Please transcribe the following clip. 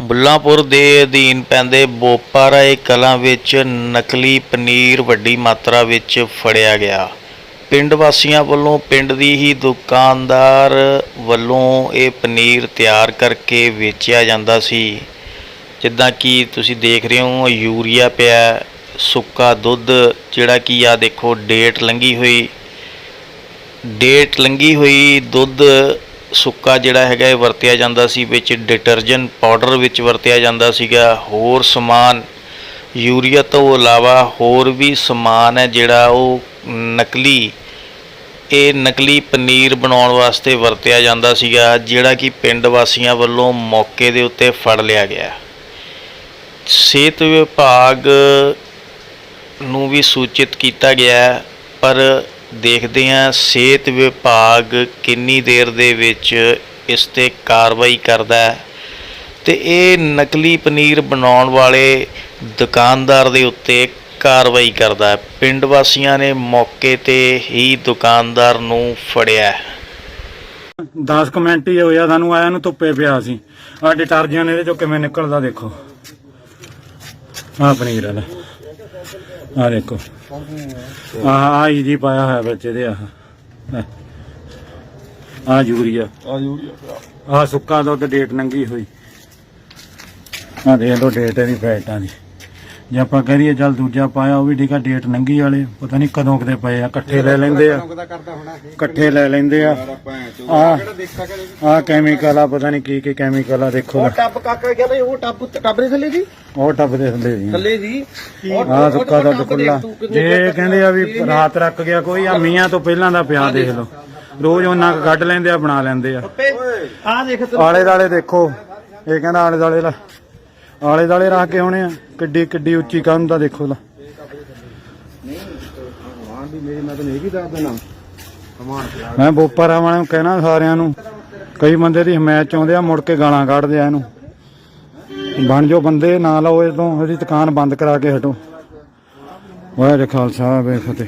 ਬੁੱਲਾਂਪੁਰ ਦੇ ਅਧੀਨ ਪੈਂਦੇ ਬੋਪਾਰਾਏ ਕਲਾਂ ਵਿੱਚ ਨਕਲੀ ਪਨੀਰ ਵੱਡੀ ਮਾਤਰਾ ਵਿੱਚ ਫੜਿਆ ਗਿਆ। ਪਿੰਡ ਵਾਸੀਆਂ ਵੱਲੋਂ ਪਿੰਡ ਦੀ ਹੀ ਦੁਕਾਨਦਾਰ ਵੱਲੋਂ ਇਹ ਪਨੀਰ ਤਿਆਰ ਕਰਕੇ ਵੇਚਿਆ ਜਾਂਦਾ ਸੀ। ਜਿੱਦਾਂ ਕਿ ਤੁਸੀਂ ਦੇਖ ਰਹੇ ਹੋ, ਯੂਰੀਆ ਪਿਆ, ਸੁੱਕਾ ਦੁੱਧ, ਜਿਹੜਾ ਕਿ ਆ ਦੇਖੋ, ਡੇਟ ਲੰਗੀ ਹੋਈ। ਡੇਟ ਲੰਗੀ ਹੋਈ ਦੁੱਧ ਸੁੱਕਾ ਜਿਹੜਾ ਹੈਗਾ ਇਹ ਵਰਤਿਆ ਜਾਂਦਾ ਸੀ, ਵਿੱਚ ਡਿਟਰਜੈਂਟ ਪਾਊਡਰ ਵਿੱਚ ਵਰਤਿਆ ਜਾਂਦਾ ਸੀਗਾ, ਹੋਰ ਸਮਾਨ ਯੂਰੀਆ ਤੋਂ ਇਲਾਵਾ ਹੋਰ ਵੀ ਸਮਾਨ ਹੈ ਜਿਹੜਾ ਉਹ ਨਕਲੀ, ਇਹ ਨਕਲੀ ਪਨੀਰ ਬਣਾਉਣ ਵਾਸਤੇ ਵਰਤਿਆ ਜਾਂਦਾ ਸੀਗਾ, ਜਿਹੜਾ ਕਿ ਪਿੰਡ ਵਾਸੀਆਂ ਵੱਲੋਂ ਮੌਕੇ ਦੇ ਉੱਤੇ ਫੜ ਲਿਆ ਗਿਆ। ਸਿਹਤ ਵਿਭਾਗ ਨੂੰ ਵੀ ਸੂਚਿਤ ਕੀਤਾ ਗਿਆ, ਪਰ ਦੇਖਦੇ ਹਾਂ ਸਿਹਤ ਵਿਭਾਗ ਕਿੰਨੀ ਦੇਰ ਦੇ ਵਿੱਚ ਇਸ ਤੇ ਕਾਰਵਾਈ ਕਰਦਾ ਹੈ। ਤੇ ਇਹ ਨਕਲੀ ਪਨੀਰ ਬਣਾਉਣ ਵਾਲੇ ਦੁਕਾਨਦਾਰ ਦੇ ਉੱਤੇ ਕਾਰਵਾਈ ਕਰਦਾ ਹੈ। ਪਿੰਡ ਵਾਸੀਆਂ ਨੇ ਮੌਕੇ ਤੇ ਹੀ ਦੁਕਾਨਦਾਰ ਨੂੰ ਫੜਿਆ ਹੈ। 10 ਮਿੰਟ ਹੀ ਹੋਇਆ, ਸਾਨੂੰ ਆਇਆ ਨੂੰ ਧੁੱਪੇ ਪਿਆ ਸੀ। ਆ ਡਿਟਰਜੈਂਟ ਇਹਦੇ ਚੋਂ ਕਿਵੇਂ ਨਿਕਲਦਾ ਦੇਖੋ। ਆ ਪਨੀਰ ਵਾਲਾ। ਆ ਦੇਖੋ। ਆਹ ਆ ਜੀ ਪਾਇਆ ਹੋਇਆ ਵਿੱਚ ਇਹਦੇ ਆਹ। ਆ ਯੂਰੀਆ। ਆ ਯੂਰੀਆ ਆ ਸੁੱਕਾ ਦੁੱਧ ਡੇਟ ਨੰਗੀ ਹੋਈ। ਆ ਦੇਖ ਲੋ ਡੇਟ ਇਹਦੀ ਫੈਟਾਂ ਦੀ। ਜੇ ਆਪਾਂ ਕਰੀਏ ਚੱਲ ਦੂਜਾ ਪਾਇਆ ਉਹ ਵੀ ਠੀਕ ਆ ਡੇਟ ਨੰਗੀ ਵਾਲੇ ਪਤਾ ਨਹੀਂ ਕਦੋਂ ਕਦੇ ਪਏ ਆ ਇਕੱਠੇ ਲੈ ਲੈਂਦੇ ਆ। ਇਕੱਠੇ ਲੈ ਲੈਂਦੇ ਆ। ਆ ਆ ਕੈਮੀਕਲ ਆ ਪਤਾ ਨਹੀਂ ਕੀ ਕੀ ਕੈਮੀਕਲ ਆ ਦੇਖੋ ਉਹ ਟੱਬ ਕਾਕਾ ਕਹਿੰਦਾ ਸੀ, ਉਹ ਟੱਬ ਟੱਬ ਦੇ ਥੱਲੇ ਜੀ ਉਹ ਟੱਬ ਦੇ ਥੱਲੇ ਜੀ ਥੱਲੇ ਜੀ ਆ ਸੁੱਕਾ ਦੁੱਧ ਖੁੱਲਾ ਜੇ ਕਹਿੰਦੇ ਆ ਵੀ ਰਾਤ ਰੱਖ ਗਿਆ ਕੋਈ ਆ ਮੀਆਂ ਤੋਂ ਪਹਿਲਾਂ ਦਾ ਪਿਆ ਦੇਖ ਲਓ। ਰੋਜ਼ ਉਹਨਾਂ ਕੱਢ ਲੈਂਦੇ ਆ ਬਣਾ ਲੈਂਦੇ ਆ। ਆ ਦੇਖ ਆਲੇ ਦਾਲੇ ਦੇਖੋ। ਇਹ ਕਹਿੰਦਾ ਆਲੇ ਦਾਲੇ ਲਾ। ਆਲੇ ਦਾਲੇ ਰੱਖ ਕੇ ਆਉਣੇ ਆ। ਕਿੱਡੀ ਕਿੱਡੀ ਉੱਚੀ ਕੰਧ ਦਾ ਦੇਖੋ ਲਾ ਮੈਂ ਤੈਨੂੰ ਇਹ ਬੋਪਰ ਵਾਲਿਆਂ ਨੂੰ ਕਹਿਣਾ ਸਾਰਿਆਂ ਨੂੰ। ਕਈ ਬੰਦੇ ਦੀ ਹਮਾਇਤ ਚਾਹੁੰਦੇ ਆ, ਮੁੜ ਕੇ ਗਾਲਾਂ ਕੱਢਦੇ ਆ ਇਹਨੂੰ। ਬਣ ਜੋ ਬੰਦੇ, ਨਾ ਲਓ ਇਹ ਤੋਂ ਇਹਦੀ ਦੁਕਾਨ ਬੰਦ ਕਰਾ ਕੇ ਹਟੋ। ਵਾਹਿਗੁਰੂ ਖਾਲਸਾ, ਵਾਹਿਗੁਰੂ ਫਤਿਹ।